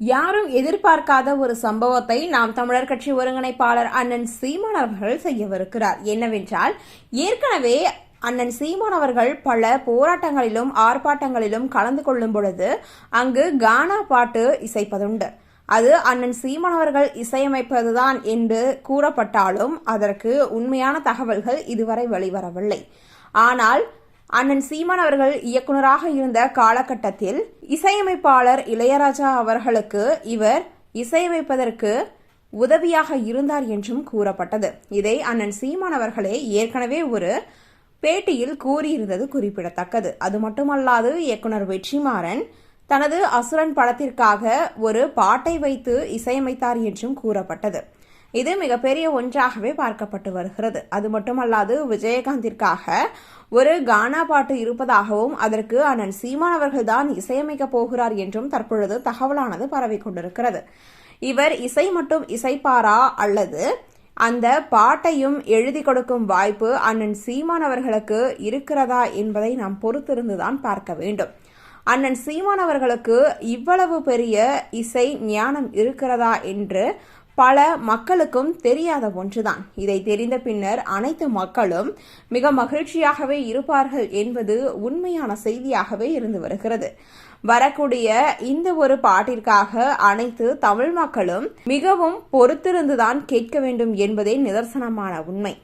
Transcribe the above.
யாரும் எதிர்பார்க்காத ஒரு சம்பவத்தை நாம் தமிழர் கட்சி ஒருங்கிணைப்பாளர் அண்ணன் சீமான் அவர்கள் செய்யவிருக்கிறார். என்னவென்றால் ஏற்கனவே அண்ணன் சீமான் அவர்கள் பல போராட்டங்களிலும் ஆர்ப்பாட்டங்களிலும் கலந்து கொள்ளும் பொழுது அங்கு கானா பாட்டு இசைப்பதுண்டு. அது அண்ணன் சீமான் அவர்கள் இசையமைப்பதுதான் என்று கூறப்பட்டாலும் அதற்கு உண்மையான தகவல்கள் இதுவரை வெளிவரவில்லை. ஆனால் அண்ணன் சீமான் அவர்கள் இயக்குனராக இருந்த காலகட்டத்தில் இசையமைப்பாளர் இளையராஜா அவர்களுக்கு இவர் இசையமைப்பதற்கு உதவியாக இருந்தார் என்றும் கூறப்பட்டது. இதை அண்ணன் சீமான் அவர்களே ஏற்கனவே ஒரு பேட்டியில் கூறியிருந்தது குறிப்பிடத்தக்கது. அது மட்டுமல்லாது இயக்குனர் வெற்றிமாறன் தனது அசுரன் படத்திற்காக ஒரு பாட்டை வைத்து இசையமைத்தார் என்றும் கூறப்பட்டது. இது மிகப்பெரிய ஒன்றாகவே பார்க்கப்பட்டு வருகிறது. அது மட்டுமல்லாது விஜயகாந்திற்காக ஒரு கானா பாட்டு இருப்பதாகவும் அதற்கு அண்ணன் சீமான் அவர்கள்தான் இசையமைக்கப் போகிறார் என்றும் தற்பொழுது தகவலானது பரவிக் கொண்டிருக்கிறது. இவர் இசை மட்டும் இசைப்பாரா? அல்லது அந்த பாட்டையும் எழுதி கொடுக்கும் வாய்ப்பு அண்ணன் சீமான் அவர்களுக்கு இருக்கிறதா என்பதை நாம் பொறுத்திருந்துதான் பார்க்க வேண்டும். அண்ணன் சீமான் அவர்களுக்கு இவ்வளவு பெரிய இசை ஞானம் இருக்கிறதா என்று பல மக்களுக்கும் தெரியாத ஒன்றுதான். இதை தெரிந்த பின்னர் அனைத்து மக்களும் மிக மகிழ்ச்சியாகவே இருப்பார்கள் என்பது உண்மையான செய்தியாகவே இருந்து வருகிறது. வரக்கூடிய இந்த ஒரு பாட்டிற்காக அனைத்து தமிழ் மக்களும் மிகவும் பொறுத்திருந்துதான் கேட்க வேண்டும் என்பதே நிதர்சனமான உண்மை.